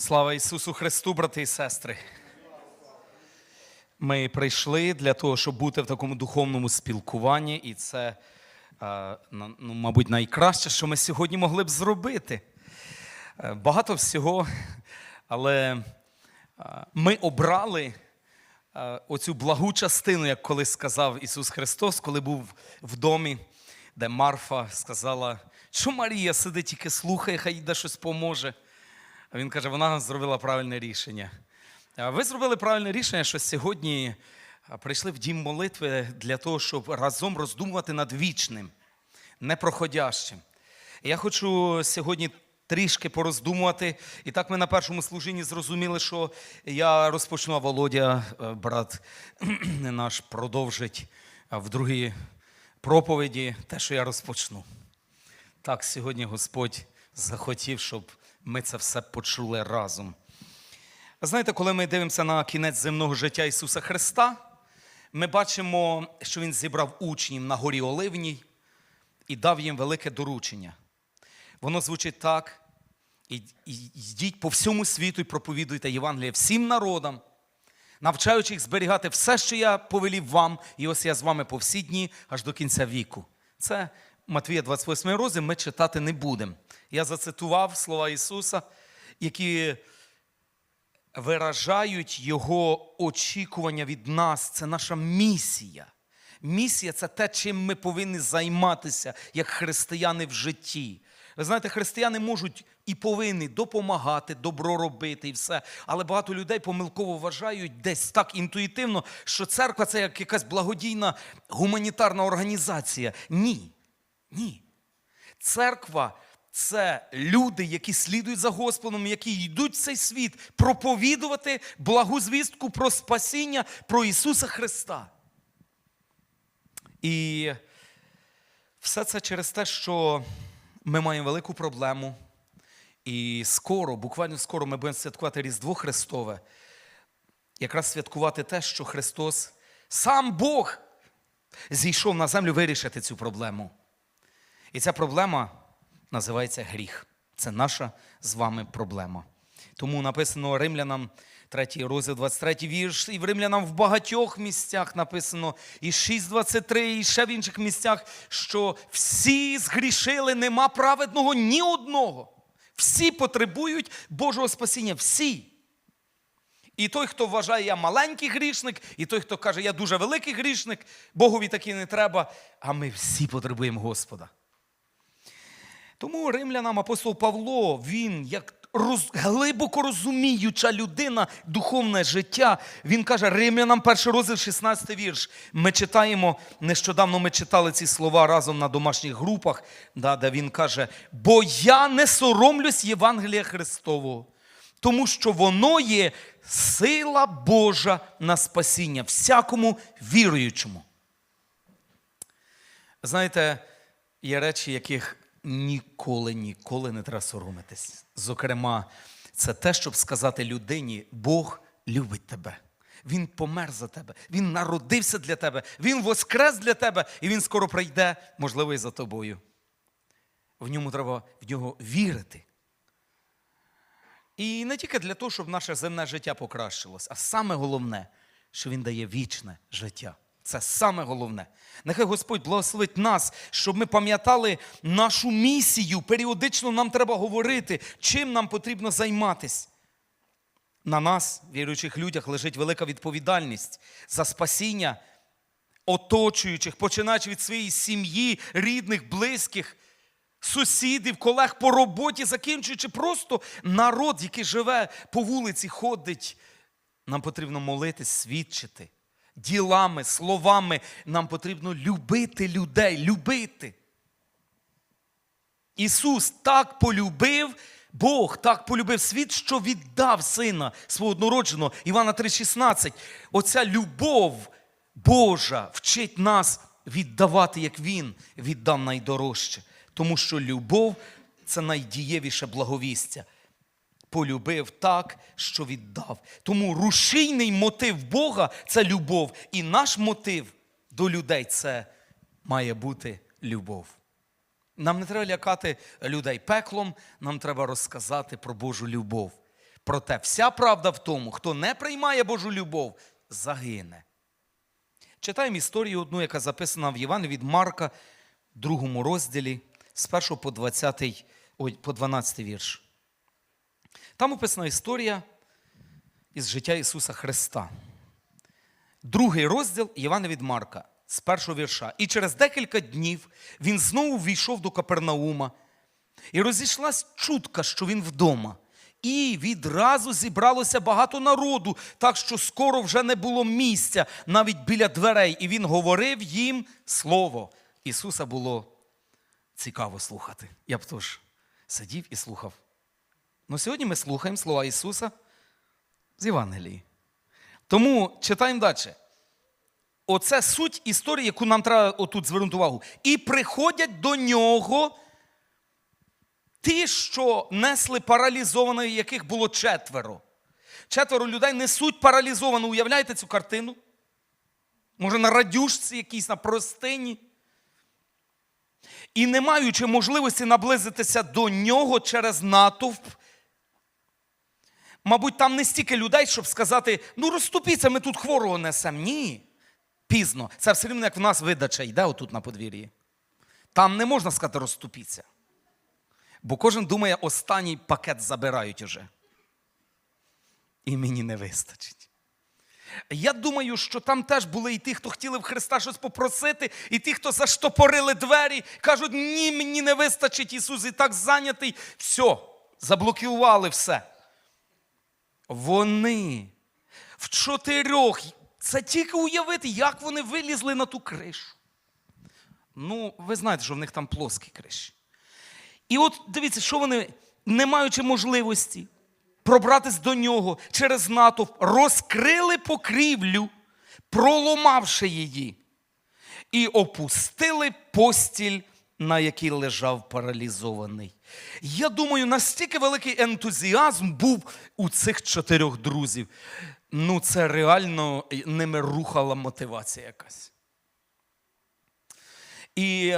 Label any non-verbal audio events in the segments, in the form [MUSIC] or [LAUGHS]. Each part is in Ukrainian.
Слава Ісусу Христу, брати і сестри. Ми прийшли для того, щоб бути в такому духовному спілкуванні, і це, е, ну, мабуть, найкраще, що ми сьогодні могли б зробити. Е, Багато всього, але е, ми обрали оцю благу частину, як колись сказав Ісус Христос, коли був в домі, де Марфа сказала, що Марія сидить тільки слухає, хай йде щось поможе. А він каже, вона зробила правильне рішення. Ви зробили правильне рішення, що сьогодні прийшли в дім молитви для того, щоб разом роздумувати над вічним, непроходящим. Я хочу сьогодні трішки пороздумувати. І так ми на першому служінні зрозуміли, що я розпочну, а Володя, е, брат [CLEARS THROAT] наш, продовжить в другій проповіді те, що я розпочну. Так, сьогодні Господь захотів, щоб ми це все почули разом. Знаєте, коли ми дивимося на кінець земного життя Ісуса Христа, ми бачимо, що Він зібрав учнів на горі Оливній і дав їм велике доручення. Воно звучить так: «І- і- йдіть по всьому світу і проповідуйте Євангеліє всім народам, навчаючи їх зберігати все, що я повелів вам, і ось я з вами по всі дні аж до кінця віку. Це Матвія 28 розділ, ми читати не будемо. Я зацитував слова Ісуса, які виражають Його очікування від нас. Це наша місія. Місія це те, чим ми повинні займатися як християни в житті. Ви знаєте, християни можуть і повинні допомагати, добро робити і все. Але багато людей помилково вважають десь так інтуїтивно, що церква це як якась благодійна гуманітарна організація. Ні. Ні. Церква це люди, які слідують за Господом, які йдуть в цей світ проповідувати благу звістку про спасіння, про Ісуса Христа. І все це через те, що ми маємо велику проблему. І скоро, буквально скоро, ми будемо святкувати Різдво Христове. Якраз святкувати те, що Христос, сам Бог, зійшов на землю вирішити цю проблему. І ця проблема називається гріх. Це наша з вами проблема. Тому написано римлянам 3 розділ, 23 вірш, і в римлянам в багатьох місцях написано, і 6.23, і ще в інших місцях, що всі згрішили, нема праведного ні одного. Всі потребують Божого спасіння. Всі. І той, хто вважає, я маленький грішник, і той, хто каже, я дуже великий грішник, Богові таки не треба. А ми всі потребуємо Господа. Тому римлянам апостол Павло, він як роз, глибоко розуміюча людина, духовне життя, він каже римлянам перший розділ, 16 вірш. Ми читаємо, нещодавно ми читали ці слова разом на домашніх групах, да, де він каже: бо я не соромлюсь Євангелія Христового, тому що воно є сила Божа на спасіння всякому віруючому. Знаєте, є речі, яких ніколи, ніколи не треба соромитись. Зокрема, це те, щоб сказати людині: Бог любить тебе. Він помер за тебе, Він народився для тебе, Він воскрес для тебе, і Він скоро прийде, можливо, і за тобою. В ньому треба в нього вірити. І не тільки для того, щоб наше земне життя покращилось, а саме головне, що Він дає вічне життя. Це саме головне. Нехай Господь благословить нас, щоб ми пам'ятали нашу місію. Періодично нам треба говорити, чим нам потрібно займатись. На нас, віруючих людях, лежить велика відповідальність за спасіння оточуючих, починаючи від своєї сім'ї, рідних, близьких, сусідів, колег по роботі, закінчуючи просто народ, який живе по вулиці, ходить. Нам потрібно молитись, свідчити. Ділами, словами нам потрібно любити людей, любити. Ісус так полюбив, Бог так полюбив світ, що віддав сина свого однородженого Івана 3,16. Оця любов Божа вчить нас віддавати, як Він віддав найдорожче. Тому що любов це найдієвіше благовістя. Полюбив так, що віддав. Тому рушійний мотив Бога це любов. І наш мотив до людей це має бути любов. Нам не треба лякати людей пеклом, нам треба розказати про Божу любов. Проте вся правда в тому, хто не приймає Божу любов, загине. Читаємо історію одну, яка записана в Євангелії від Марка, другому розділі, з 1 по 20, ой, по 12 вірш. Там описана історія із життя Ісуса Христа. Другий розділ Євангелія від Марка з першого вірша. І через декілька днів він знову війшов до Капернаума, і розійшлась чутка, що він вдома. І відразу зібралося багато народу, так що скоро вже не було місця навіть біля дверей. І він говорив їм слово. Ісуса було цікаво слухати. Я б тож сидів і слухав. Ну сьогодні ми слухаємо слова Ісуса з Євангелії. Тому читаємо далі. Оце суть історії, яку нам треба отут звернути увагу. І приходять до нього ті, що несли паралізованих, яких було четверо. Четверо людей несуть паралізовану. Уявляєте цю картину? Може, на радюшці якійсь, на простині. І не маючи можливості наблизитися до нього через натовп, мабуть, там не стільки людей, щоб сказати: ну розступіться, ми тут хворого несемо. Ні. Пізно. Це все рівно, як в нас видача йде отут на подвір'ї. Там не можна сказати розступіться. Бо кожен думає, останній пакет забирають уже. І мені не вистачить. Я думаю, що там теж були і ті, хто хотіли в Христа щось попросити, і ті, хто заштопорили двері, кажуть, ні, мені не вистачить, Ісус і так зайнятий. Все, заблокували все. Вони в чотирьох. Це тільки уявити, як вони вилізли на ту кришу. Ну, ви знаєте, що в них там плоскі криші. І от дивіться, що вони, не маючи можливості пробратись до нього через натовп, розкрили покрівлю, проломавши її, і опустили постіль, на якій лежав паралізований. Я думаю, настільки великий ентузіазм був у цих чотирьох друзів. Ну, це реально ними рухала мотивація якась. І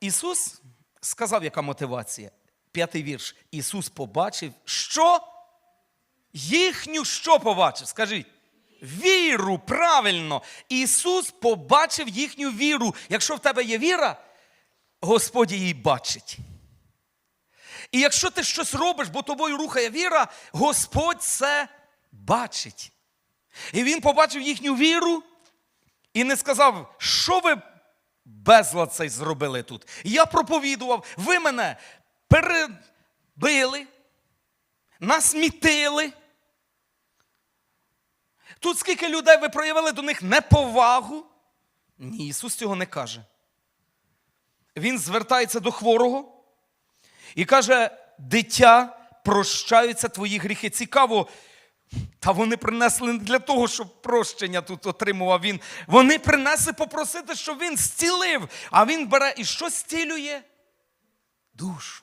Ісус сказав, яка мотивація. П'ятий вірш. Ісус побачив, що? Їхню що побачив? Скажіть. Віру, правильно. Ісус побачив їхню віру. Якщо в тебе є віра, Господь її бачить. І якщо ти щось робиш, бо тобою рухає віра, Господь це бачить. І Він побачив їхню віру і не сказав, що ви безлад цей зробили тут. Я проповідував, ви мене перебили, насмітили. Тут скільки людей ви проявили до них неповагу. Ні, Ісус цього не каже. Він звертається до хворого і каже: дитя, прощаються твої гріхи. Цікаво, та вони принесли не для того, щоб прощення тут отримував він. Вони принесли попросити, щоб він зцілив. А він бере і що зцілює? Душу.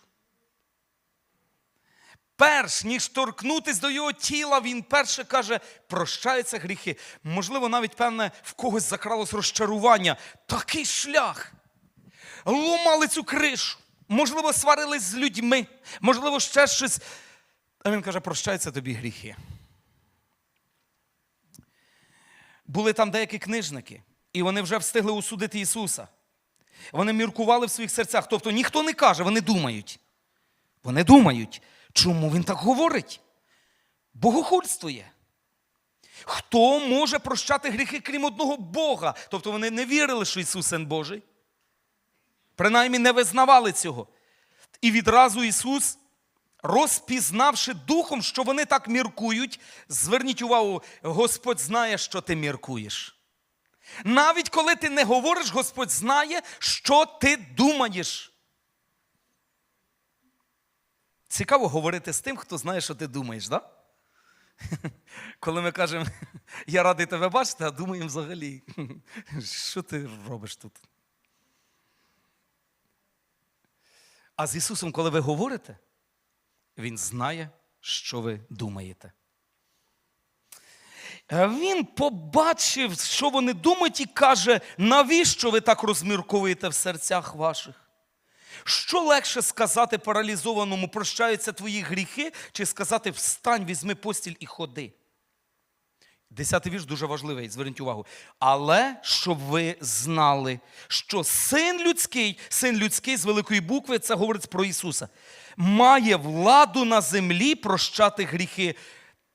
Перш ніж торкнутись до його тіла, він перше каже, прощаються гріхи. Можливо, навіть певне в когось закралось розчарування. Такий шлях. Ломали цю кришу. Можливо, сварились з людьми, можливо, ще щось. А він каже, прощаються тобі гріхи. Були там деякі книжники, і вони вже встигли осудити Ісуса. Вони міркували в своїх серцях. Тобто ніхто не каже, вони думають. Вони думають, чому він так говорить? Богохульствує. Хто може прощати гріхи, крім одного Бога? Тобто вони не вірили, що Ісус Син Божий. Принаймні не визнавали цього. І відразу Ісус, розпізнавши духом, що вони так міркують, зверніть увагу, Господь знає, що ти міркуєш. Навіть коли ти не говориш, Господь знає, що ти думаєш. Цікаво говорити з тим, хто знає, що ти думаєш? Да? [LAUGHS] Коли ми кажемо, [LAUGHS] я радий тебе бачити, а думаємо взагалі, [LAUGHS] що ти робиш тут? А з Ісусом, коли ви говорите, Він знає, що ви думаєте. Е, Він побачив, що вони думають, і каже, навіщо ви так розмірковуєте в серцях ваших? Що легше сказати паралізованому, прощаються твої гріхи, чи сказати встань, візьми постіль і ходи? Десятий вірш дуже важливий, зверніть увагу. Але щоб ви знали, що син людський, син людський з великої букви, це говорить про Ісуса, має владу на землі прощати гріхи.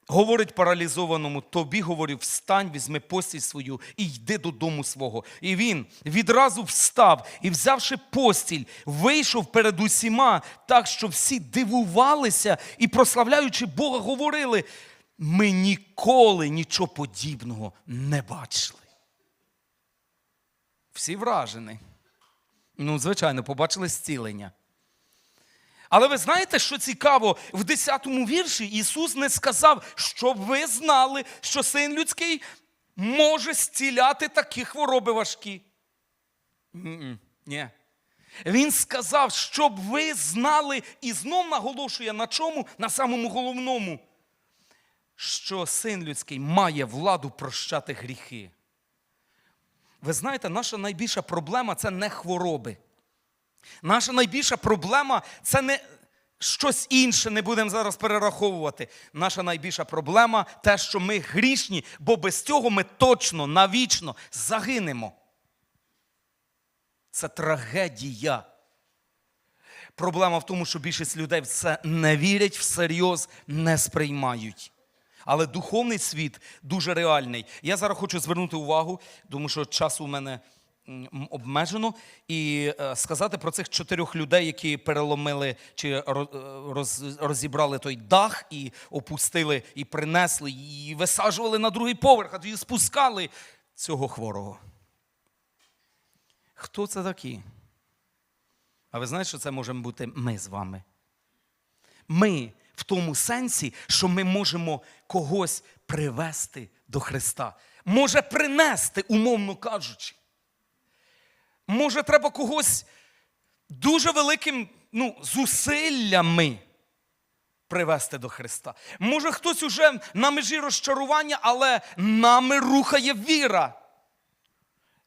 Говорить паралізованому, тобі говорю, встань, візьми постіль свою і йди додому свого. І він відразу встав і, взявши постіль, вийшов перед усіма, так що всі дивувалися і, прославляючи Бога, говорили: ми ніколи нічого подібного не бачили. Всі вражені. Ну, звичайно, побачили зцілення. Але ви знаєте, що цікаво, в 10-му вірші Ісус не сказав, щоб ви знали, що син людський може зціляти такі хвороби важкі. Ні. Він сказав, щоб ви знали, і знов наголошує на чому? На самому головному, що син людський має владу прощати гріхи. Ви знаєте, наша найбільша проблема це не хвороби. Наша найбільша проблема це не щось інше, не будемо зараз перераховувати. Наша найбільша проблема те, що ми грішні, бо без цього ми точно навічно загинемо. Це трагедія. Проблема в тому, що більшість людей в це не вірять, всерйоз не сприймають. Але духовний світ дуже реальний. Я зараз хочу звернути увагу, тому що часу у мене обмежено, і е, сказати про цих чотирьох людей, які переломили чи е, роз, розібрали той дах і опустили, і принесли, і висаджували на другий поверх, а тоді спускали цього хворого. Хто це такі? А ви знаєте, що це можемо бути ми з вами? Ми в тому сенсі, що ми можемо когось привести до Христа. Може принести, умовно кажучи. Може, треба когось дуже великим ну, зусиллями привести до Христа. Може, хтось уже на межі розчарування, але нами рухає віра.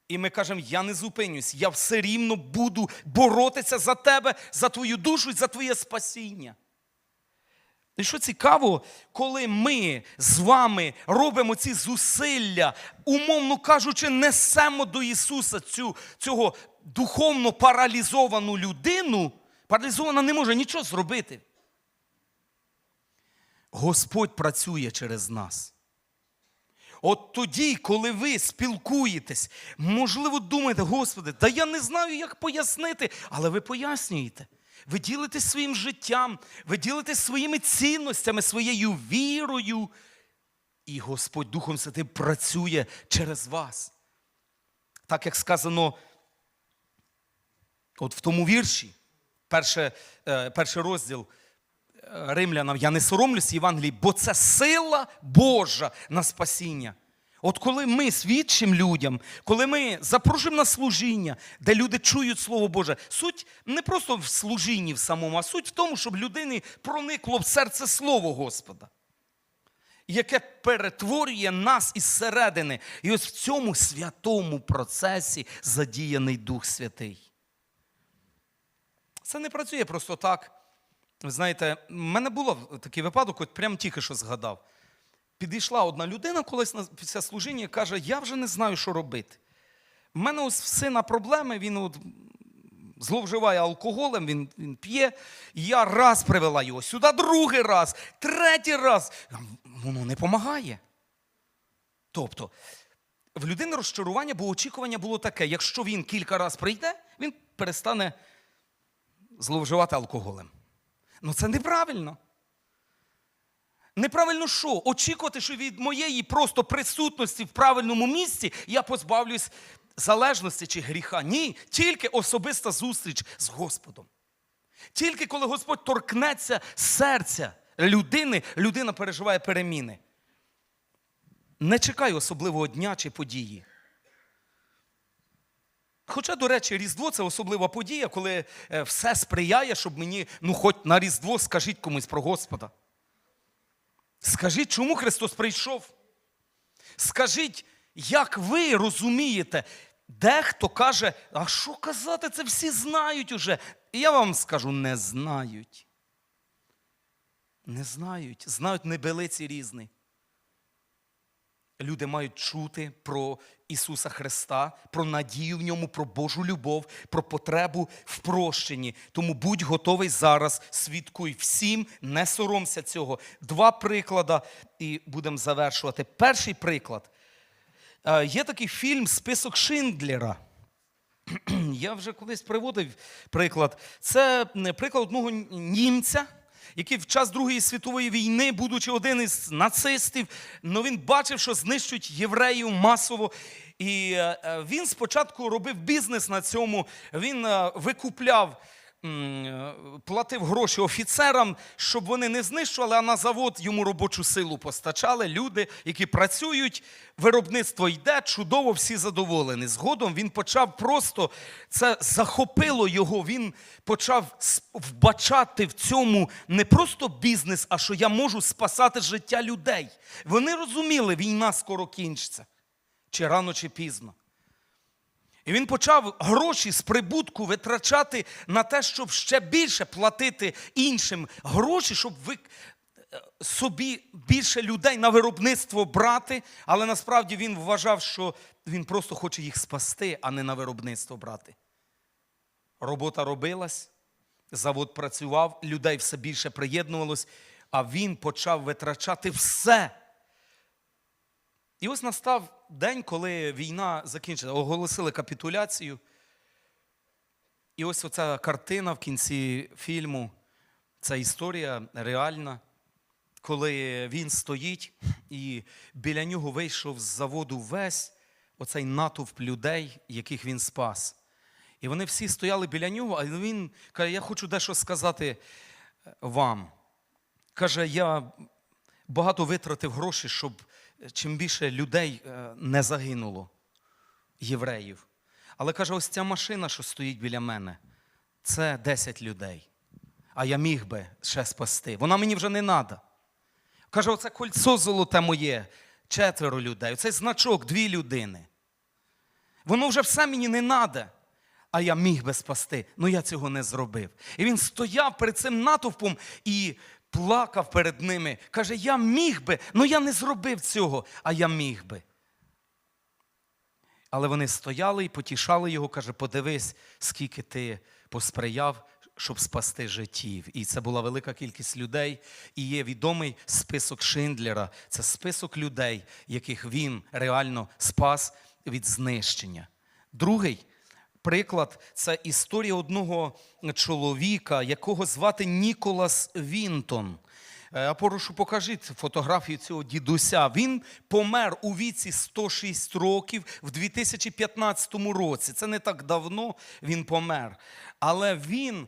І ми кажемо, я не зупинюсь, я все рівно буду боротися за тебе, за твою душу і за твоє спасіння. І що цікаво, коли ми з вами робимо ці зусилля, умовно кажучи, несемо до Ісуса цю, цього духовно паралізовану людину, паралізована не може нічого зробити. Господь працює через нас. От тоді, коли ви спілкуєтесь, можливо, думаєте, Господи, та я не знаю, як пояснити, але ви пояснюєте. Ви ділитесь своїм життям, ви ділитесь своїми цінностями, своєю вірою. І Господь Духом Святим працює через вас. Так як сказано от в тому вірші, перше, е, перший розділ е, римлянам, я не соромлюсь Євангелії, бо це сила Божа на спасіння. От коли ми свідчимо людям, коли ми запрошуємо на служіння, де люди чують Слово Боже, суть не просто в служінні в самому, а суть в тому, щоб людині проникло в серце Слово Господа, яке перетворює нас із середини. І ось в цьому святому процесі задіяний Дух Святий. Це не працює просто так. Ви знаєте, в мене був такий випадок, от прямо тільки що згадав. Підійшла одна людина колись на після служіння і каже: Я вже не знаю, що робити. У мене ось в сина проблеми, він от зловживає алкоголем, він, він п'є. Я раз привела його сюди, другий раз, третій раз. Воно не допомагає. Тобто, в людини розчарування, бо очікування було таке: якщо він кілька разів прийде, він перестане зловживати алкоголем. Ну це неправильно. Неправильно що? Очікувати, що від моєї просто присутності в правильному місці я позбавлюсь залежності чи гріха. Ні, тільки особиста зустріч з Господом. Тільки коли Господь торкнеться серця людини, людина переживає переміни. Не чекай особливого дня чи події. Хоча, до речі, Різдво це особлива подія, коли е, все сприяє, щоб мені, ну, хоч на Різдво скажіть комусь про Господа. Скажіть, чому Христос прийшов? Скажіть, як ви розумієте, дехто каже, а що казати, це всі знають уже. І я вам скажу, не знають. Не знають. Знають небелиці різні. Люди мають чути про Ісуса Христа, про надію в ньому, про Божу любов, про потребу в прощенні. Тому будь готовий зараз, свідкуй всім, не соромся цього. Два приклади, і будемо завершувати. Перший приклад. Е, Є такий фільм Список Шиндлера. [CLEARS THROAT] Я вже колись приводив приклад. Це приклад одного німця, який в час Другої світової війни, будучи один із нацистів, ну він бачив, що знищують євреїв масово. І е, е, він спочатку робив бізнес на цьому. Він е, викупляв. Е, Платив гроші офіцерам, щоб вони не знищували, а на завод йому робочу силу постачали. Люди, які працюють, виробництво йде, чудово, всі задоволені. Згодом він почав просто це захопило його. Він почав вбачати в цьому не просто бізнес, а що я можу спасати життя людей. Вони розуміли, війна скоро кінчиться, чи рано, чи пізно. І він почав гроші з прибутку витрачати на те, щоб ще більше платити іншим гроші, щоб ви е, собі більше людей на виробництво брати. Але насправді він вважав, що він просто хоче їх спасти, а не на виробництво брати. Робота робилась, завод працював, людей все більше приєднувалось, а він почав витрачати все. І ось настав день, коли війна закінчилася, оголосили капітуляцію. І ось оця картина в кінці фільму, ця історія реальна, коли він стоїть, і біля нього вийшов з заводу весь оцей натовп людей, яких він спас. І вони всі стояли біля нього, а він каже: Я хочу дещо сказати е, вам. Каже, я багато витратив гроші, щоб чим більше людей е, не загинуло, євреїв. Але каже, ось ця машина, що стоїть біля мене, це 10 людей. А я міг би ще спасти. Вона мені вже не треба. Каже, оце кольцо золоте моє, четверо людей. Оцей значок, дві людини. Воно вже все мені не треба. А я міг би спасти, але я цього не зробив. І він стояв перед цим натовпом і плакав перед ними. Каже: Я міг би, але я не зробив цього, а я міг би. Але вони стояли і потішали його, каже, подивись, скільки ти посприяв, щоб спасти життів. І це була велика кількість людей. І є відомий список Шиндлера. Це список людей, яких він реально спас від знищення. Другий приклад це історія одного чоловіка, якого звати Ніколас Вінтон. Е, Я прошу, покажіть фотографію цього дідуся. Він помер у віці 106 років в 2015 році. Це не так давно він помер. Але він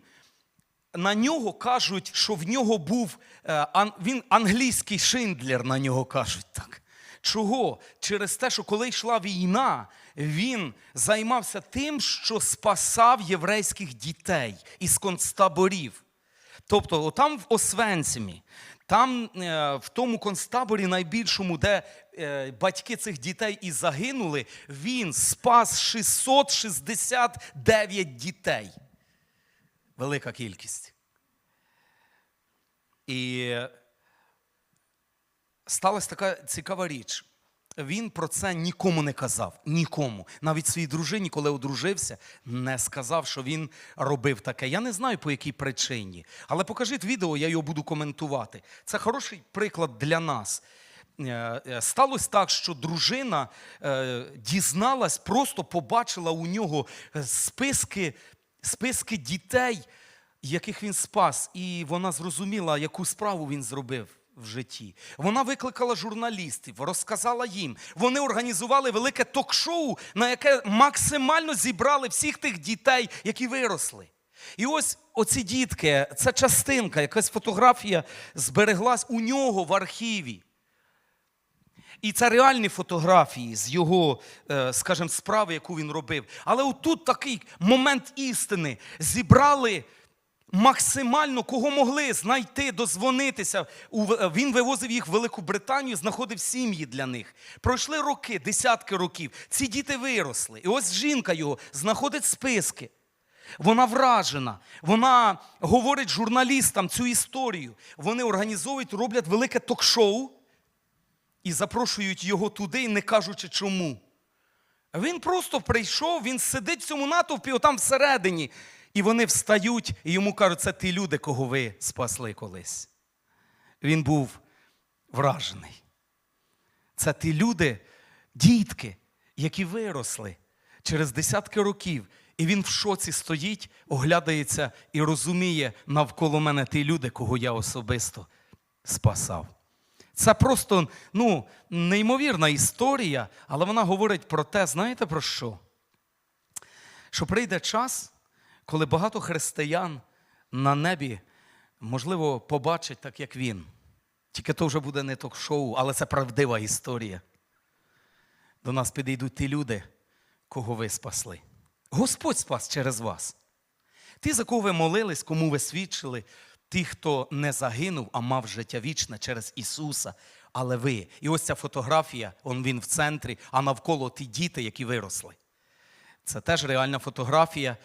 на нього кажуть, що в нього був е, він англійський Шиндлер, на нього кажуть так. Чого? Через те, що коли йшла війна, він займався тим, що спасав єврейських дітей із концтаборів. Тобто, там в Освенцимі, там е, в тому концтаборі найбільшому, де е, батьки цих дітей і загинули, він спас 669 дітей. Велика кількість. І сталася така цікава річ. Він про це нікому не казав. Нікому. Навіть своїй дружині, коли одружився, не сказав, що він робив таке. Я не знаю по якій причині. Але покажіть відео, я його буду коментувати. Це хороший приклад для нас. Е, е, Сталося так, що дружина е, дізналась, просто побачила у нього списки, списки дітей, яких він спас, і вона зрозуміла, яку справу він зробив в житті. Вона викликала журналістів, розказала їм. Вони організували велике ток-шоу, на яке максимально зібрали всіх тих дітей, які виросли. І ось оці дітки, це частинка, якась фотографія збереглась у нього в архіві. І це реальні фотографії з його, е, скажімо, справи, яку він робив. Але отут такий момент істини. Зібрали максимально кого могли знайти, дозвонитися. Він вивозив їх в Велику Британію, знаходив сім'ї для них. Пройшли роки, десятки років. Ці діти виросли. І ось жінка його знаходить списки. Вона вражена. Вона говорить журналістам цю історію. Вони організовують, роблять велике ток-шоу і запрошують його туди, не кажучи чому. Він просто прийшов, він сидить в цьому натовпі, отам всередині. І вони встають і йому кажуть, це ті люди, кого ви спасли колись. Він був вражений. Це ті люди, дітки, які виросли через десятки років. І він в шоці стоїть, оглядається і розуміє навколо мене ті люди, кого я особисто спасав. Це просто ну, неймовірна історія, але вона говорить про те, знаєте про що? Що прийде час, коли багато християн на небі, можливо, побачать так, як він. Тільки то вже буде не ток-шоу, але це правдива історія. До нас підійдуть ті люди, кого ви спасли. Господь спас через вас. Ті, за кого ви молились, кому ви свідчили, ті, хто не загинув, а мав життя вічне через Ісуса. Але ви. І ось ця фотографія, он він в центрі, а навколо ті діти, які виросли. Це теж реальна фотографія.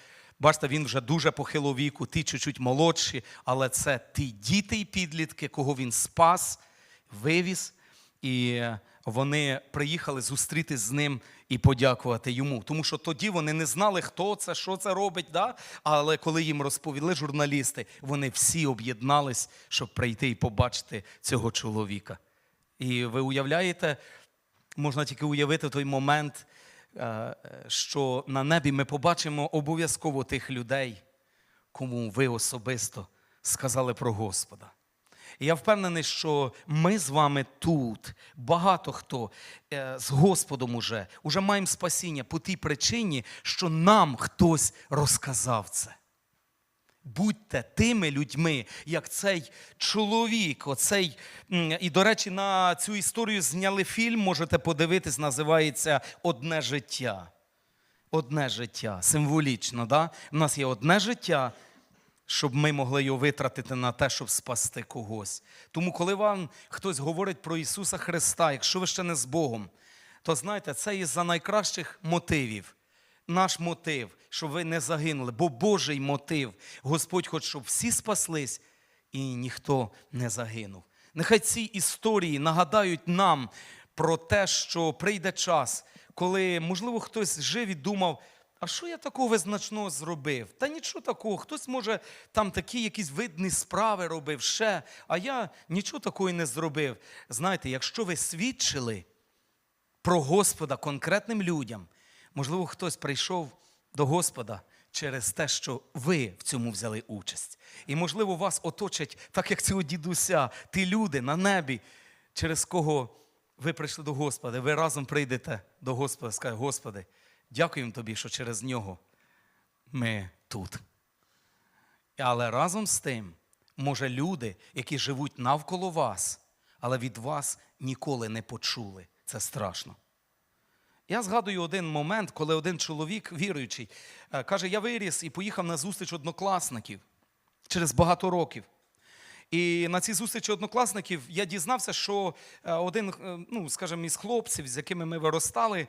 Бачите, він вже дуже похилого віку, ті чуть-чуть молодші, але це ті діти і підлітки, кого він спас, вивіз, і вони приїхали зустрітись з ним і подякувати йому. Тому що тоді вони не знали, хто це, що це робить. Да? Але коли їм розповіли журналісти, вони всі об'єднались, щоб прийти і побачити цього чоловіка. І ви уявляєте, можна тільки уявити той момент, що на небі ми побачимо обов'язково тих людей, кому ви особисто сказали про Господа. І я впевнений, що ми з вами тут, багато хто е, з Господом уже, уже маємо спасіння по тій причині, що нам хтось розказав це. Будьте тими людьми, як цей чоловік. Оцей, і, до речі, на цю історію зняли фільм, можете подивитись, називається Одне життя. Одне життя. Символічно, да? У нас є одне життя, щоб ми могли його витратити на те, щоб спасти когось. Тому, коли вам хтось говорить про Ісуса Христа, якщо ви ще не з Богом, то знаєте, це із-за найкращих мотивів. Наш мотив, щоб ви не загинули, бо Божий мотив. Господь хоче, щоб всі спаслись і ніхто не загинув. Нехай ці історії нагадають нам про те, що прийде час, коли, можливо, хтось жив і думав, а що я такого визначного зробив? Та нічого такого. Хтось, може, там такі якісь видні справи робив ще, а я нічого такого не зробив. Знаєте, якщо ви свідчили про Господа конкретним людям, можливо, хтось прийшов до Господа через те, що ви в цьому взяли участь. І, можливо, вас оточать, так як цього дідуся, ті люди на небі, через кого ви прийшли до Господа. Ви разом прийдете до Господа і скажете, Господи, дякуємо тобі, що через нього ми тут. Але разом з тим, може, люди, які живуть навколо вас, але від вас ніколи не почули. Це страшно. Я згадую один момент, коли один чоловік, віруючий, е, каже: Я виріс і поїхав на зустріч однокласників через багато років. І на цій зустрічі однокласників я дізнався, що е, один, е, ну, скажімо, із хлопців, з якими ми виростали,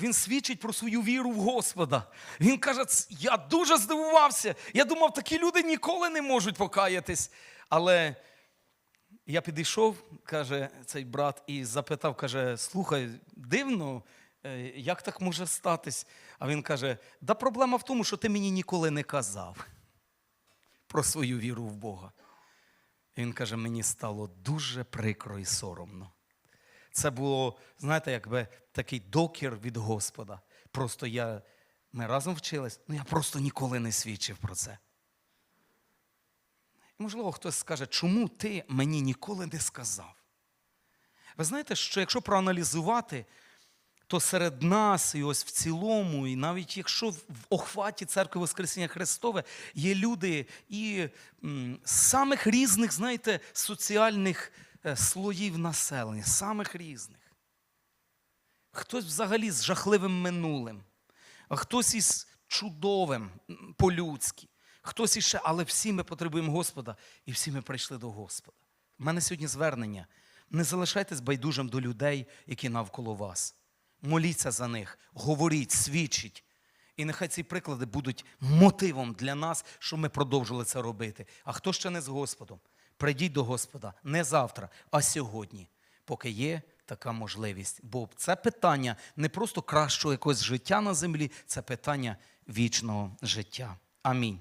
він свідчить про свою віру в Господа. Він каже, я дуже здивувався. Я думав, такі люди ніколи не можуть покаятись. Але я підійшов, каже цей брат, і запитав, каже: слухай, дивно, е, як так може статись? А він каже: да проблема в тому, що ти мені ніколи не казав про свою віру в Бога. І він каже: мені стало дуже прикро і соромно. Це було, знаєте, якби такий докір від Господа. Просто я, ми разом вчились, ну я просто ніколи не свідчив про це. Можливо, хтось скаже, чому ти мені ніколи не сказав? Ви знаєте, що якщо проаналізувати, то серед нас, і ось в цілому, і навіть якщо в охваті церкви Воскресіння Христове є люди і самих різних, знаєте, соціальних е, слоїв населення, самих різних. Хтось взагалі з жахливим минулим, а хтось із чудовим по-людськи. Хтось іще, але всі ми потребуємо Господа, і всі ми прийшли до Господа. У мене сьогодні звернення. Не залишайтесь байдужим до людей, які навколо вас. Моліться за них, говоріть, свідчіть. І нехай ці приклади будуть мотивом для нас, щоб ми продовжили це робити. А хто ще не з Господом? Прийдіть до Господа не завтра, а сьогодні, поки є така можливість. Бо це питання не просто кращого якогось життя на землі, це питання вічного життя. Амінь.